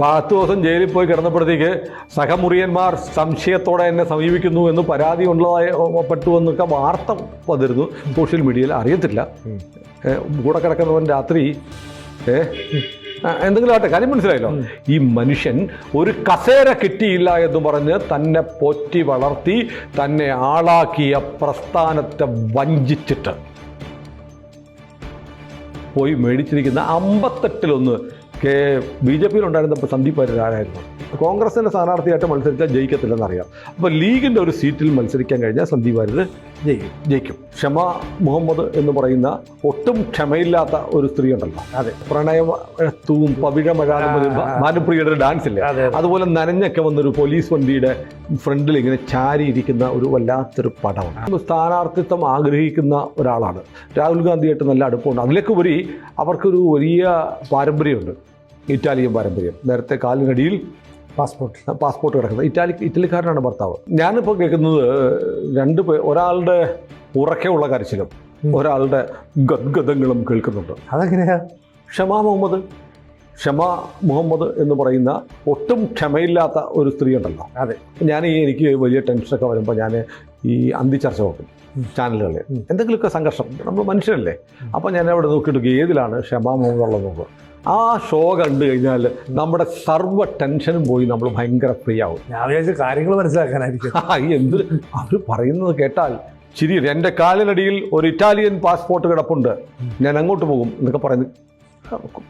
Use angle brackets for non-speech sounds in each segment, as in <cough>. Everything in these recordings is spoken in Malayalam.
പത്ത് ദിവസം ജയിലിൽ പോയി കിടന്നപ്പോഴത്തേക്ക് സഹമുറിയന്മാർ സംശയത്തോടെ എന്നെ സമീപിക്കുന്നു എന്ന് പരാതി ഉള്ളതായ പെട്ടു എന്നൊക്കെ വാർത്ത വന്നിരുന്നു. സോഷ്യൽ മീഡിയയിൽ അറിയത്തില്ല. കൂടെ കിടക്കുന്നവൻ രാത്രി ഏ എന്തെങ്കിലും ആട്ടെ കാര്യം മനസ്സിലായല്ലോ? ഈ മനുഷ്യൻ ഒരു കസേര കിട്ടിയില്ല എന്ന് പറഞ്ഞ് തന്നെ പോറ്റി വളർത്തി തന്നെ ആളാക്കിയ പ്രസ്ഥാനത്തെ വഞ്ചിച്ചിട്ട് പോയി മേടിച്ചിരിക്കുന്ന അമ്പത്തെട്ടിലൊന്ന് കെ ബി ജെ പിയിൽ ഉണ്ടായിരുന്നപ്പോൾ സന്ദീപ് വാര്യർ ആരായിരുന്നു? കോൺഗ്രസിന്റെ സ്ഥാനാർത്ഥിയായിട്ട് മത്സരിച്ചാൽ ജയിക്കത്തില്ലെന്നറിയാം. അപ്പോൾ ലീഗിന്റെ ഒരു സീറ്റിൽ മത്സരിക്കാൻ കഴിഞ്ഞാൽ സന്ദീപ് വാര്യർ ജയിക്കും ജയിക്കും. ക്ഷമ മുഹമ്മദ് എന്ന് പറയുന്ന ഒട്ടും ക്ഷമയില്ലാത്ത ഒരു സ്ത്രീ ഉണ്ടല്ലോ. അതെ. പ്രണയം പ്രണയത്തൂവും പവിഴമഴ ഭാനുപ്രിയയുടെ ഡാൻസ് ഇല്ലേ? അതെ, അതെ. അതുപോലെ നനഞ്ഞൊക്കെ വന്നൊരു പോലീസ് വണ്ടിയുടെ ഫ്രണ്ടിൽ ഇങ്ങനെ ചാരിയിരിക്കുന്ന ഒരു വല്ലാത്തൊരു പടമാണ്. സ്ഥാനാർത്ഥിത്വം ആഗ്രഹിക്കുന്ന ഒരാളാണ്. രാഹുൽ ഗാന്ധിയായിട്ട് നല്ല അടുപ്പമുണ്ട്. അതിലേക്ക് ഉപരി അവർക്കൊരു വലിയ പാരമ്പര്യമുണ്ട്. ഇറ്റാലിയൻ പാരമ്പര്യം. നേരത്തെ കാലിനടിയിൽ പാസ്പോർട്ട്. പാസ്പോർട്ട് കിടക്കുന്നത്. ഇറ്റാലി ഇറ്റലിക്കാരനാണ് ഭർത്താവ്. ഞാനിപ്പോൾ കേൾക്കുന്നത് രണ്ട് പേ ഒരാളുടെ ഉറക്കെയുള്ള കരച്ചിലും ഒരാളുടെ ഗദ്ഗതങ്ങളും കേൾക്കുന്നുണ്ട്. അതെങ്ങനെയാ? ഷമ മുഹമ്മദ് ഷമ മുഹമ്മദ് എന്ന് പറയുന്ന ഒട്ടും ക്ഷമയില്ലാത്ത ഒരു സ്ത്രീ ഉണ്ടല്ലോ. അതെ. ഞാൻ ഈ എനിക്ക് വലിയ ടെൻഷനൊക്കെ വരുമ്പോൾ ഞാൻ ഈ അന്തി ചർച്ച നോക്കും ചാനലുകളിൽ എന്തെങ്കിലുമൊക്കെ സംഘർഷം നമ്മൾ മനുഷ്യരല്ലേ? അപ്പോൾ ഞാൻ അവിടെ നോക്കിയിട്ട് ഏതിലാണ് ക്ഷമ മുഹമ്മദ് ഉള്ളത് നോക്കും. ആ ഷോ കണ്ടു കഴിഞ്ഞാൽ നമ്മുടെ സർവ ടെൻഷനും പോയി. നമ്മൾ ഭയങ്കര ഫ്രീ ആവും. ഞാൻ വിചാരിച്ച കാര്യങ്ങൾ മനസ്സിലാക്കാനായിരിക്കും. <laughs> ആ, എന്ത്? അവർ പറയുന്നത് കേട്ടാൽ ശരി എന്റെ കാലിനടിയിൽ ഒരു ഇറ്റാലിയൻ പാസ്പോർട്ട് കിടപ്പുണ്ട്. ഞാൻ അങ്ങോട്ട് പോകും എന്നൊക്കെ പറയുന്നത്.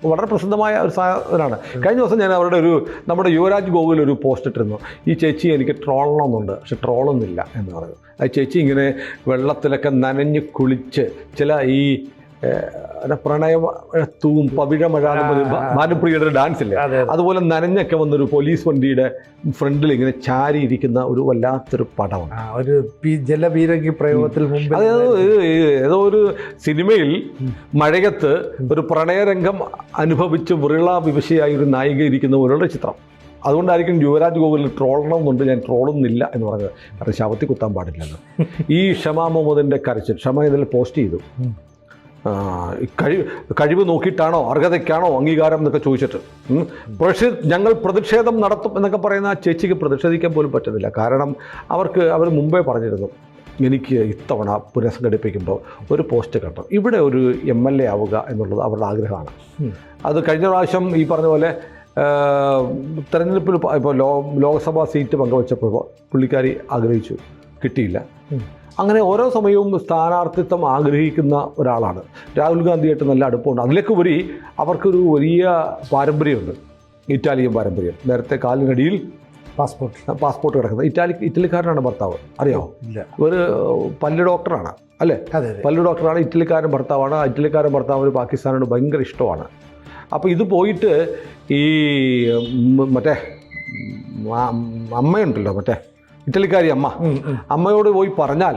വളരെ പ്രസിദ്ധമായ ഒരു സാധനമാണ് കഴിഞ്ഞ ദിവസം ഞാൻ അവരുടെ ഒരു നമ്മുടെ യുവരാജ് ഗോകുൽ ഒരു പോസ്റ്റ് ഇട്ടിരുന്നു. ഈ ചേച്ചി എനിക്ക് ട്രോളണമെന്നുണ്ട്. പക്ഷെ ട്രോളൊന്നുമില്ല എന്ന് പറഞ്ഞു. ആ ചേച്ചി ഇങ്ങനെ വെള്ളത്തിലൊക്കെ നനഞ്ഞ് കുളിച്ച് ചില ഈ ഏഹ്, പ്രണയത്തൂവും പവിഴമഴ ഭാനുപ്രിയയുടെ ഡാൻസ് ഇല്ലേ അതെ അതെ. അതുപോലെ നനഞ്ഞൊക്കെ വന്നൊരു പോലീസ് വണ്ടിയുടെ ഫ്രണ്ടിൽ ഇങ്ങനെ ചാരിയിരിക്കുന്ന ഒരു വല്ലാത്തൊരു പടമാണ്. ഒരു ജലപീരങ്കി പ്രയോഗത്തിൽ മുമ്പ് അതായത് ഏതോ ഒരു സിനിമയിൽ മഴയത്ത് ഒരു പ്രണയരംഗം അനുഭവിച്ച് വൃള വിവശയായി ഒരു നായിക ഇരിക്കുന്ന പോലുള്ള ചിത്രം. അതുകൊണ്ടായിരിക്കും യുവരാജ് ഗോകുലിൽ ട്രോളണം എന്നുണ്ട് ഞാൻ ട്രോളുന്നില്ല എന്ന് പറഞ്ഞത്. കാരണം ശവത്തിൽ കുത്താൻ പാടില്ലല്ലോ. <laughs> ഈ ഷമ മുഹമ്മദിന്റെ കരച്ചിൽ ഷമ ഇതിൽ പോസ്റ്റ് ചെയ്തു. കഴിവ് കഴിവ് നോക്കിയിട്ടാണോ അർഹതയ്ക്കാണോ അംഗീകാരം എന്നൊക്കെ ചോദിച്ചിട്ട്. പക്ഷേ ഞങ്ങൾ പ്രതിഷേധം നടത്തും എന്നൊക്കെ പറയുന്ന ആ ചേച്ചിക്ക് പ്രതിഷേധിക്കാൻ പോലും പറ്റുന്നില്ല കാരണം അവർക്ക് അവർ മുമ്പേ പറഞ്ഞിരുന്നു എനിക്ക് ഇത്തവണ പുനഃസംഘടിപ്പിക്കുമ്പോൾ ഒരു പോസ്റ്റ് കിട്ടും ഇവിടെ ഒരു എം എൽ എ ആവുക എന്നുള്ളത് അവരുടെ ആഗ്രഹമാണ്. അത് കഴിഞ്ഞ പ്രാവശ്യം ഈ പറഞ്ഞ പോലെ തെരഞ്ഞെടുപ്പിൽ ഇപ്പോൾ ലോ ലോക്സഭാ സീറ്റ് പങ്കുവച്ചപ്പോൾ പുള്ളിക്കാരി ആഗ്രഹിച്ചു കിട്ടിയില്ല. അങ്ങനെ ഓരോ സമയവും സ്ഥാനാർത്ഥിത്വം ആഗ്രഹിക്കുന്ന ഒരാളാണ്. രാഹുൽ ഗാന്ധിയായിട്ട് നല്ല അടുപ്പമുണ്ട്. അതിലേക്ക് ഉപരി അവർക്കൊരു വലിയ പാരമ്പര്യമുണ്ട്. ഇറ്റാലിയൻ പാരമ്പര്യം. നേരത്തെ കാലിനടിയിൽ പാസ്പോർട്ട്. പാസ്പോർട്ട് കിടക്കുന്നത്. ഇറ്റാലി ഇറ്റലിക്കാരനാണ് ഭർത്താവ്. അറിയാമോ ഇല്ല. ഒരു പല്ല് ഡോക്ടറാണ്. അല്ലേ? പല്ലു ഡോക്ടറാണ് ഇറ്റലിക്കാരൻ ഭർത്താവാണ്. ഇറ്റലിക്കാരൻ ഭർത്താവിന് പാകിസ്ഥാനോട് ഭയങ്കര ഇഷ്ടമാണ്. അപ്പോൾ ഇത് പോയിട്ട് ഈ മറ്റേ അമ്മയുണ്ടല്ലോ മറ്റേ. ഇറ്റലിക്കാരി അമ്മ. അമ്മയോട് പോയി പറഞ്ഞാൽ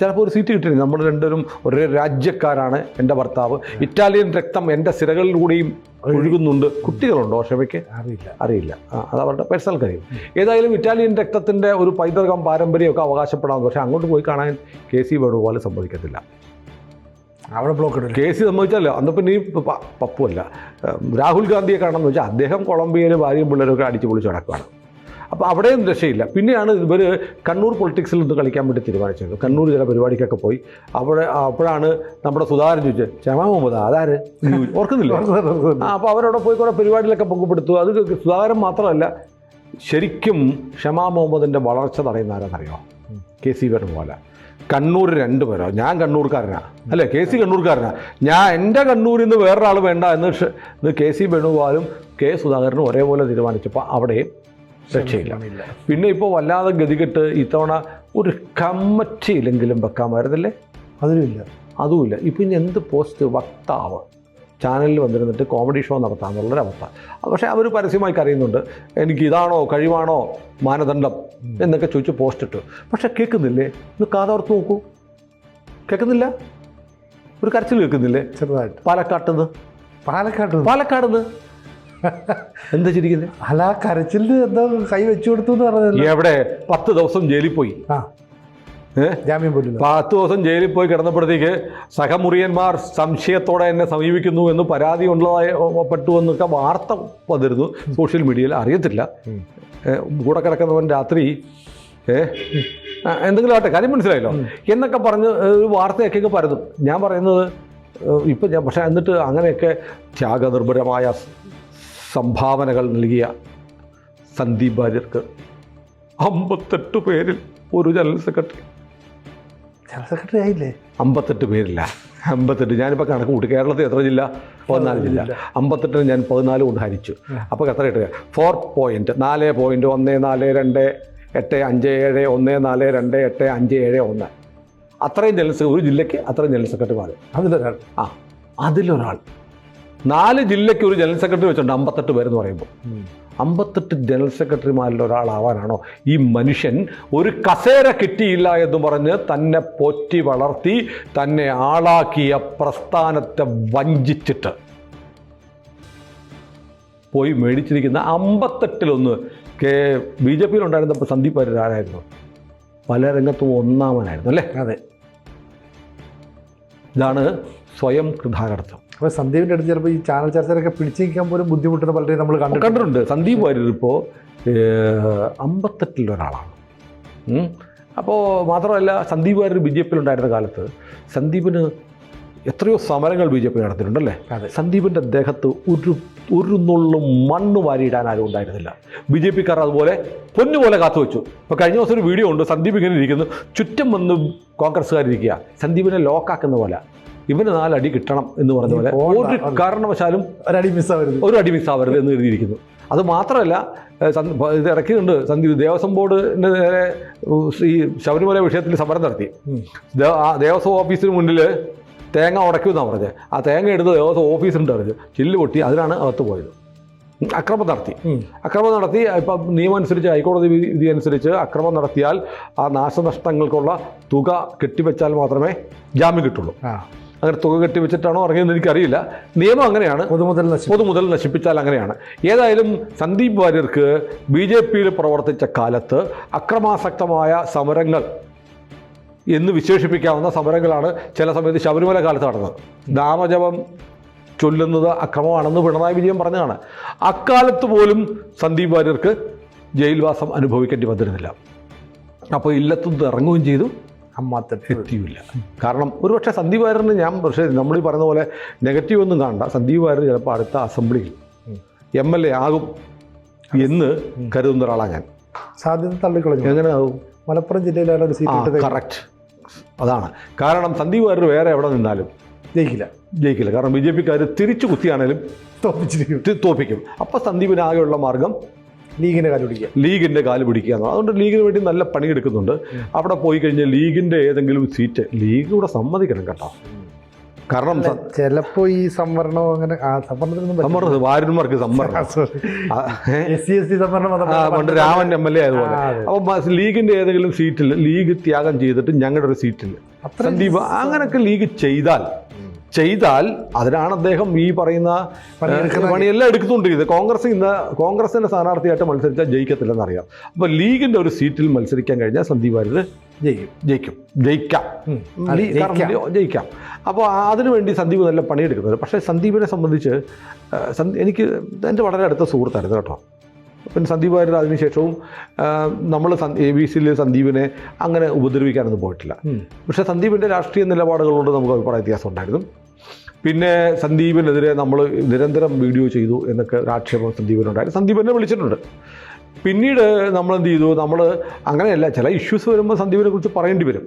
ചിലപ്പോൾ ഒരു സീറ്റ് കിട്ടില്ല. നമ്മൾ രണ്ടുപേരും ഒരേ രാജ്യക്കാരാണ് എന്റെ ഭർത്താവ്. ഇറ്റാലിയൻ രക്തം എന്റെ സിരകളിലൂടെയും ഒഴുകുന്നുണ്ട്. കുട്ടികളുണ്ടോ ക്ഷമയ്ക്ക് അറിയില്ല. അറിയില്ല. അത് അവരുടെ പേഴ്സണൽ കാര്യം. ഏതായാലും ഇറ്റാലിയൻ രക്തത്തിന്റെ ഒരു പൈതൃകം പാരമ്പര്യമൊക്കെ അവകാശപ്പെടാം. പക്ഷേ അങ്ങോട്ട് പോയി കാണാൻ കെ സി വേണുപോലെ സംഭവിക്കത്തില്ല. അവിടെ ബ്ലോക്ക് കെ സി സംഭവിച്ചാലോ? അന്ന് പിന്നെ ഈ പ- പപ്പുവല്ല. രാഹുൽ ഗാന്ധിയെ കാണണമെന്ന് വെച്ചാൽ അദ്ദേഹം കൊളംബിയയിലെ ഭാര്യയും പിള്ളേരൊക്കെ അടിച്ചു പൊളിച്ച് നടക്കുകയാണ് അപ്പോൾ അവിടെയും രക്ഷയില്ല. പിന്നെയാണ് ഇവർ കണ്ണൂർ പൊളിറ്റിക്സിൽ നിന്ന് കളിക്കാൻ വേണ്ടി തീരുമാനിച്ചത്. കണ്ണൂർ ചില പരിപാടിക്കൊക്കെ പോയി. അവിടെ അപ്പോഴാണ് നമ്മുടെ സുധാകരൻ ചോദിച്ചത് ക്ഷമ മുഹമ്മദ് അതാര്? ഓർക്കുന്നില്ല? അപ്പോൾ അവരവിടെ പോയി കുറേ പരിപാടിയിലൊക്കെ പങ്കുപെടുത്തു. അത് സുധാകരൻ മാത്രമല്ല ശരിക്കും ഷമാ മുഹമ്മദിന്റെ വളർച്ച തടയുന്ന ആരാന്നറിയോ? കെ സി വേണുപോലെ കണ്ണൂർ രണ്ട് പേരോ ഞാൻ കണ്ണൂർക്കാരനാ. അല്ലേ? കെ സി കണ്ണൂർക്കാരനാ. ഞാൻ എന്റെ കണ്ണൂരിൽ നിന്ന് വേറൊരാൾ വേണ്ട എന്ന് ഇത് കെ സി വേണുഗോപാലും കെ സുധാകരനും ഒരേപോലെ തീരുമാനിച്ചപ്പോൾ അവിടെയും രക്ഷയില്ല പിന്നെ ഇപ്പോൾ വല്ലാതെ ഗതികെട്ട് ഇത്തവണ ഒരു കമ്മറ്റിയിലെങ്കിലും വെക്കാമായിരുന്നില്ലേ അതിലുമില്ല അതുമില്ല ഇപ്പം ഇനി എന്ത് പോസ്റ്റ് വക്താവ് ചാനലിൽ വന്നിരുന്നിട്ട് കോമഡി ഷോ നടത്താമെന്നുള്ളൊരു അവസ്ഥ. പക്ഷേ അവർ പരസ്യമായി കരയുന്നുണ്ട്. എനിക്ക് ഇതാണോ കഴിവാണോ മാനദണ്ഡം എന്നൊക്കെ ചോദിച്ച് പോസ്റ്റ് ഇട്ടു. പക്ഷേ കേൾക്കുന്നില്ലേ? ഒന്ന് കാതോർത്ത് നോക്കൂ. കേൾക്കുന്നില്ല? ഒരു കരച്ചിൽ കേൾക്കുന്നില്ലേ? ചെറുതായിട്ട്. പാലക്കാട്ടുനിന്ന് പാലക്കാട്ട് പാലക്കാട് നിന്ന് എന്താ ചിരിക്കുന്നത് അല്ല കരച്ചിൽ കരച്ചിലിന് എന്താ കൈ വെച്ചു കൊടുത്തു എന്ന് പറഞ്ഞത് എവിടെ പത്ത് ദിവസം ജയിലിൽ പോയി. ആ. ജാമ്യം പോലില്ല പത്ത് ദിവസം ജയിലിൽ പോയി കിടന്നപ്പോഴത്തേക്ക് സഹമുറിയന്മാർ സംശയത്തോടെ എന്നെ സമീപിക്കുന്നു എന്ന് പരാതി ഉള്ളതായി പെട്ടു എന്നൊക്കെ വാർത്ത വന്നിരുന്നു സോഷ്യൽ മീഡിയയിൽ അറിയത്തില്ല. കൂടെ കിടക്കുന്നവൻ രാത്രി എന്തെങ്കിലും ആട്ടെ കാര്യം മനസ്സിലായല്ലോ. എന്നൊക്കെ പറഞ്ഞ് ഒരു വാർത്തയൊക്കെ പരതും ഞാൻ പറയുന്നത് ഇപ്പം ഞാൻ പക്ഷേ എന്നിട്ട് അങ്ങനെയൊക്കെ ത്യാഗനിർഭരമായ സംഭാവനകൾ നൽകിയ സന്ദീപ് ഭാര്യർക്ക് അമ്പത്തെട്ട് പേരിൽ ഒരു ജനറൽ സെക്രട്ടറി. ജനറൽ സെക്രട്ടറി ആയില്ലേ? അമ്പത്തെട്ട് പേരില്ല. അമ്പത്തെട്ട് ഞാനിപ്പോൾ കണക്ക് കൂട്ടി. കേരളത്തിൽ എത്ര ജില്ല? പതിനാല് ജില്ല. അമ്പത്തെട്ടിന് ഞാൻ പതിനാല് കൊണ്ട് ഹരിച്ചു. അപ്പോൾ എത്ര ഇട്ട് ഫോർ പോയിന്റ് നാല് പോയിന്റ് ഒന്ന് നാല് രണ്ട് എട്ട് അഞ്ച് ഏഴ് ഒന്ന് നാല് രണ്ട് എട്ട് അഞ്ച് ഏഴ് ഒന്ന്. അത്രയും ജനറൽ സെക്രട്ടറി ഒരു ജില്ലയ്ക്ക് അത്രയും ജനറൽ സെക്രട്ടറിമാർ അതിലൊരാൾ. ആ അതിലൊരാൾ. നാല് ജില്ലയ്ക്ക് ഒരു ജനറൽ സെക്രട്ടറി വെച്ചിട്ടുണ്ട്. അമ്പത്തെട്ട് പേരെന്ന് പറയുമ്പോൾ. അമ്പത്തെട്ട് ജനറൽ സെക്രട്ടറിമാരിൽ ഒരാളാവാനാണോ? ഈ മനുഷ്യൻ ഒരു കസേര കിട്ടിയില്ല എന്ന് പറഞ്ഞ് തന്നെ പോറ്റി വളർത്തി തന്നെ ആളാക്കിയ പ്രസ്ഥാനത്തെ വഞ്ചിച്ചിട്ട് പോയി മേടിച്ചിരിക്കുന്ന അമ്പത്തെട്ടിലൊന്ന് കെ ബി ജെ പിയിലുണ്ടായിരുന്നപ്പോൾ സന്ദീപ് ആരായിരുന്നു? പല രംഗത്തും ഒന്നാമനായിരുന്നു അല്ലേ? അതെ. ഇതാണ് സ്വയം കൃതാകർത്ഥം അപ്പോൾ സന്ദീപിന്റെ അടുത്ത് ചിലപ്പോൾ ഈ ചാനൽ ചർച്ചയിലൊക്കെ പിടിച്ചു നിൽക്കാൻ പോലും ബുദ്ധിമുട്ടുന്ന പലരെയും നമ്മൾ കണ്ടു കണ്ടിട്ടുണ്ട്. സന്ദീപ് വാര്യർ ഇപ്പോൾ അമ്പത്തെട്ടിലൊരാളാണ് അപ്പോൾ മാത്രമല്ല സന്ദീപ് വാര്യർ ബി ജെ പിയിലുണ്ടായിരുന്ന കാലത്ത് സന്ദീപിന് എത്രയോ സമരങ്ങൾ ബി ജെ പി നടത്തിയിട്ടുണ്ടല്ലേ? സന്ദീപിന്റെ ദേഹത്ത് ഒരു ഒരു നുള്ളും മണ്ണ് വാരിയിടാൻ ആരും ഉണ്ടായിരുന്നില്ല. ബി ജെ പിക്കാർ അതുപോലെ പൊന്നുപോലെ കാത്തു വെച്ചു ഇപ്പോൾ കഴിഞ്ഞ ദിവസം ഒരു വീഡിയോ ഉണ്ട് സന്ദീപ് ഇങ്ങനെ ഇരിക്കുന്നു. ചുറ്റും വന്ന് കോൺഗ്രസ്സുകാരിരിക്കുക. സന്ദീപിനെ ലോക്കാക്കുന്ന പോലെ. ഇവന് നാലടി കിട്ടണം എന്ന് പറഞ്ഞ പോലെ. ഒരു കാരണവശാലും ഒരടി മിസ്സാവരുത് ഒരു അടി മിസ്സാവരുത് എന്ന് എഴുതിയിരിക്കുന്നു. അത് മാത്രമല്ല ഇത് ഇറക്കിയിട്ടുണ്ട്. സന്ദീപ് ദേവസ്വം ബോർഡിന്റെ നേരെ ഈ ശബരിമല വിഷയത്തിൽ സമരം നടത്തി. ആ ദേവസ്വം ഓഫീസിന് മുന്നിൽ തേങ്ങ ഉടയ്ക്കുമെന്നാണ് പറഞ്ഞത് ആ തേങ്ങ എടുത്ത് ദേവസ്വം ഓഫീസിന്റെ അറിഞ്ഞ് ചില്ല് പൊട്ടി അതിനാണ് അകത്ത് പോയത്. അക്രമം നടത്തി. അക്രമം നടത്തി ഇപ്പം നിയമം അനുസരിച്ച് ഹൈക്കോടതി വിധി അനുസരിച്ച് അക്രമം നടത്തിയാൽ ആ നാശനഷ്ടങ്ങൾക്കുള്ള തുക കെട്ടിവെച്ചാൽ മാത്രമേ ജാമ്യം കിട്ടുള്ളൂ. അങ്ങനെ തുക കെട്ടിവെച്ചിട്ടാണോ ഇറങ്ങിയതെന്ന് എനിക്കറിയില്ല. നിയമം അങ്ങനെയാണ്. പൊതുമുതൽ പൊതുമുതൽ നശിപ്പിച്ചാൽ അങ്ങനെയാണ്. ഏതായാലും സന്ദീപ് വാര്യർക്ക് ബി ജെ പിയിൽ പ്രവർത്തിച്ച കാലത്ത് അക്രമാസക്തമായ സമരങ്ങൾ എന്ന് വിശേഷിപ്പിക്കാവുന്ന സമരങ്ങളാണ് ചില സമയത്ത് ശബരിമല കാലത്ത് നടന്നത്. നാമജപം ചൊല്ലുന്നത് അക്രമമാണെന്ന് പിണറായി വിജയൻ പറഞ്ഞതാണ്. അക്കാലത്ത് പോലും സന്ദീപ് വാര്യർക്ക് ജയിൽവാസം അനുഭവിക്കേണ്ടി വന്നിരുന്നില്ല. അപ്പോൾ ഇല്ലത്തുനിന്ന് ഇറങ്ങുകയും ചെയ്തു. എത്തിയില്ല. കാരണം ഒരുപക്ഷെ സന്ദീപ് വാര്യറിന് ഞാൻ പക്ഷേ നമ്മൾ ഈ പറയുന്ന പോലെ നെഗറ്റീവ് ഒന്നും കാണണ്ട. സന്ദീപ് വാര്യർ ചിലപ്പോൾ അടുത്ത അസംബ്ലിയിൽ. എം എൽ എ ആകും എന്ന് കരുതുന്ന ഒരാളാണ് ഞാൻ. സാധ്യത തള്ളിക്കളഞ്ഞു. എങ്ങനെ ആകും? മലപ്പുറം ജില്ലയിലാണ് ഒരു സീറ്റ് കിട്ടത് കറക്റ്റ് അതാണ്. കാരണം സന്ദീപ് വാര്യർ വേറെ എവിടെ നിന്നാലും ജയിക്കില്ല. ജയിക്കില്ല. കാരണം ബി ജെ പിക്കാർ തിരിച്ചു കുത്തിയാണേലും തോപ്പിച്ചിരിക്കും. തോപ്പിക്കും. അപ്പോൾ സന്ദീപിന് ആകെയുള്ള മാർഗം ലീഗിനെ പിടിക്കുക. ലീഗിന്റെ കാൽ പിടിക്കുക എന്നാണ്. അതുകൊണ്ട് ലീഗിന് വേണ്ടി നല്ല പണിയെടുക്കുന്നുണ്ട് അവിടെ പോയി കഴിഞ്ഞാൽ ലീഗിന്റെ ഏതെങ്കിലും സീറ്റ് ലീഗ് ഇവിടെ സമ്മതിക്കണം കേട്ടോ. കാരണം ചിലപ്പോ ഈ സംവരണം അങ്ങനെ സംവരണത്തിനൊന്നും സംവരണം വാര്യന്മാർക്ക് സംവരണം. പണ്ട് രാമൻ എം എൽ എ ആയതുപോലെ അപ്പൊ ലീഗിന്റെ ഏതെങ്കിലും സീറ്റിൽ ലീഗ് ത്യാഗം ചെയ്തിട്ട് ഞങ്ങളുടെ ഒരു സീറ്റിൽ അങ്ങനെയൊക്കെ സന്ദീപ് അങ്ങനൊക്കെ ലീഗ് ചെയ്താൽ ചെയ്താൽ അതിനാണ് അദ്ദേഹം ഈ പറയുന്ന പണിയെല്ലാം എടുക്കുന്നുണ്ട്. പണിയെല്ലാം എടുക്കുന്നുണ്ടിരിക്കുന്നത് കോൺഗ്രസ് ഇന്ന് കോൺഗ്രസിന്റെ സ്ഥാനാർത്ഥിയായിട്ട് മത്സരിച്ചാൽ ജയിക്കത്തില്ലെന്ന് അറിയാം. അപ്പോൾ ലീഗിന്റെ ഒരു സീറ്റിൽ മത്സരിക്കാൻ കഴിഞ്ഞാൽ സന്ദീപ് വാര്യർ ജയിക്കും. ജയിക്കും. ജയിക്കാം. ജയിക്കാം. അപ്പോൾ അതിനുവേണ്ടി സന്ദീപ് നല്ല പണിയെടുക്കുന്നത് പക്ഷേ സന്ദീപിനെ സംബന്ധിച്ച് എനിക്ക് എന്റെ വളരെ അടുത്ത സുഹൃത്തായിരുന്നു കേട്ടോ. പിന്നെ സന്ദീപ് വാര്യർ അതിനുശേഷവും നമ്മൾ എ ബി സിയിൽ സന്ദീപിനെ അങ്ങനെ ഉപദ്രവിക്കാനൊന്നും പോയിട്ടില്ല. പക്ഷേ സന്ദീപിന്റെ രാഷ്ട്രീയ നിലപാടുകളോട് നമുക്ക് അഭിപ്രായ വ്യത്യാസം ഉണ്ടായിരുന്നു. പിന്നെ സന്ദീപിനെതിരെ നമ്മൾ നിരന്തരം വീഡിയോ ചെയ്തു എന്നൊക്കെ സന്ദീപിനുണ്ടായിരുന്നു. സന്ദീപ് എന്നെ വിളിച്ചിട്ടുണ്ട്. പിന്നീട് നമ്മൾ എന്ത് ചെയ്തു? നമ്മൾ അങ്ങനെയല്ല ചില ഇഷ്യൂസ് വരുമ്പോൾ സന്ദീപിനെ കുറിച്ച് പറയേണ്ടി വരും.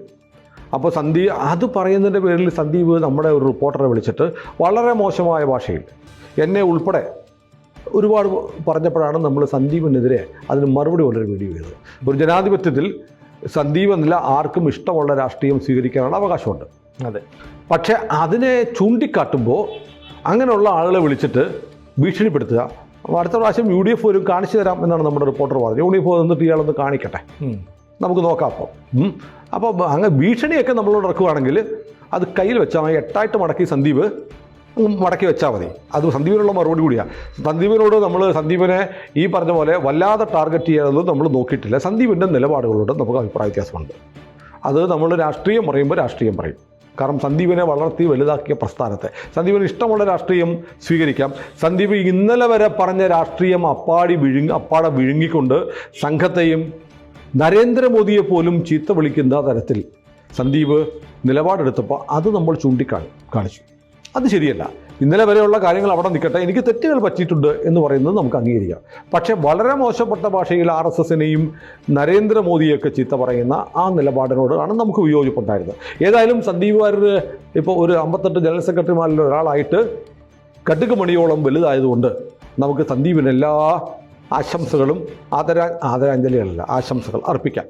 അപ്പോൾ സന്ദീപ് അത് പറയുന്നതിന്റെ പേരിൽ സന്ദീപ് നമ്മുടെ ഒരു റിപ്പോർട്ടറെ വിളിച്ചിട്ട് വളരെ മോശമായ ഭാഷയിൽ എന്നെ ഉൾപ്പെടെ ഒരുപാട് പറഞ്ഞപ്പോഴാണ് നമ്മൾ സന്ദീപിനെതിരെ അതിന് മറുപടി പോലൊരു വീഡിയോ ചെയ്തത്. ഒരു ജനാധിപത്യത്തിൽ സന്ദീപ് എന്നില്ല ആർക്കും ഇഷ്ടമുള്ള രാഷ്ട്രീയം സ്വീകരിക്കാനുള്ള അവകാശമുണ്ട്. അതെ. പക്ഷെ അതിനെ ചൂണ്ടിക്കാട്ടുമ്പോൾ അങ്ങനെയുള്ള ആളുകളെ വിളിച്ചിട്ട് ഭീഷണിപ്പെടുത്തുക. അടുത്ത പ്രാവശ്യം യു ഡി എഫ് വരും കാണിച്ചു തരാം എന്നാണ് നമ്മുടെ റിപ്പോർട്ടർ പറഞ്ഞത്. യു ഡി എഫ് വന്നിട്ട് ഇയാളൊന്ന് കാണിക്കട്ടെ. നമുക്ക് നോക്കാം അപ്പോൾ ഉം. അപ്പോൾ അങ്ങ് ഭീഷണിയൊക്കെ നമ്മളോട് ഇറക്കുവാണെങ്കിൽ അത് കയ്യിൽ വെച്ചാൽ മതി. എട്ടായിട്ട് മടക്കി സന്ദീപ് മടക്കി വെച്ചാൽ മതി. അത് സന്ദീപിനുള്ള മറുപടി കൂടിയാണ് സന്ദീപിനോട് നമ്മൾ സന്ദീപിനെ ഈ പറഞ്ഞ പോലെ വല്ലാതെ ടാർഗറ്റ് ചെയ്യാനൊന്നും നമ്മൾ നോക്കിയിട്ടില്ല. സന്ദീപിന്റെ നിലപാടുകളോട് നമുക്ക് അഭിപ്രായ വ്യത്യാസമുണ്ട്. അത് നമ്മൾ രാഷ്ട്രീയം പറയുമ്പോൾ രാഷ്ട്രീയം പറയും. കാരണം സന്ദീപിനെ വളർത്തി വലുതാക്കിയ പ്രസ്ഥാനത്തെ. സന്ദീപിന് ഇഷ്ടമുള്ള രാഷ്ട്രീയം സ്വീകരിക്കാം. സന്ദീപ് ഇന്നലെ വരെ പറഞ്ഞ രാഷ്ട്രീയം അപ്പാടി വിഴുങ്ങി അപ്പാടെ വിഴുങ്ങിക്കൊണ്ട് സംഘത്തെയും നരേന്ദ്രമോദിയെ പോലും ചീത്ത വിളിക്കുന്ന തരത്തിൽ സന്ദീപ് നിലപാടെടുത്തപ്പോൾ അത് നമ്മൾ ചൂണ്ടിക്കാണി കാണിച്ചു. അത് ശരിയല്ല. ഇന്നലെ വരെയുള്ള കാര്യങ്ങൾ അവിടെ നിൽക്കട്ടെ. എനിക്ക് തെറ്റുകൾ പറ്റിയിട്ടുണ്ട് എന്ന് പറയുന്നത് നമുക്ക് അംഗീകരിക്കാം. പക്ഷേ വളരെ മോശപ്പെട്ട ഭാഷയിൽ ആർ എസ് എസിനെയും നരേന്ദ്രമോദിയൊക്കെ ചീത്ത പറയുന്ന ആ നിലപാടിനോടാണ് നമുക്ക് വിയോജിപ്പുണ്ടായിരുന്നത്. ഏതായാലും സന്ദീപ് വാര്യർ ഇപ്പോൾ ഒരു അമ്പത്തെട്ട് ജനറൽ സെക്രട്ടറിമാരിൽ ഒരാളായിട്ട് കടുക് മണിയോളം വലുതായതുകൊണ്ട് നമുക്ക് സന്ദീപിന് എല്ലാ ആശംസകളും ആദരാ ആദരാഞ്ജലികളല്ല ആശംസകൾ അർപ്പിക്കാം.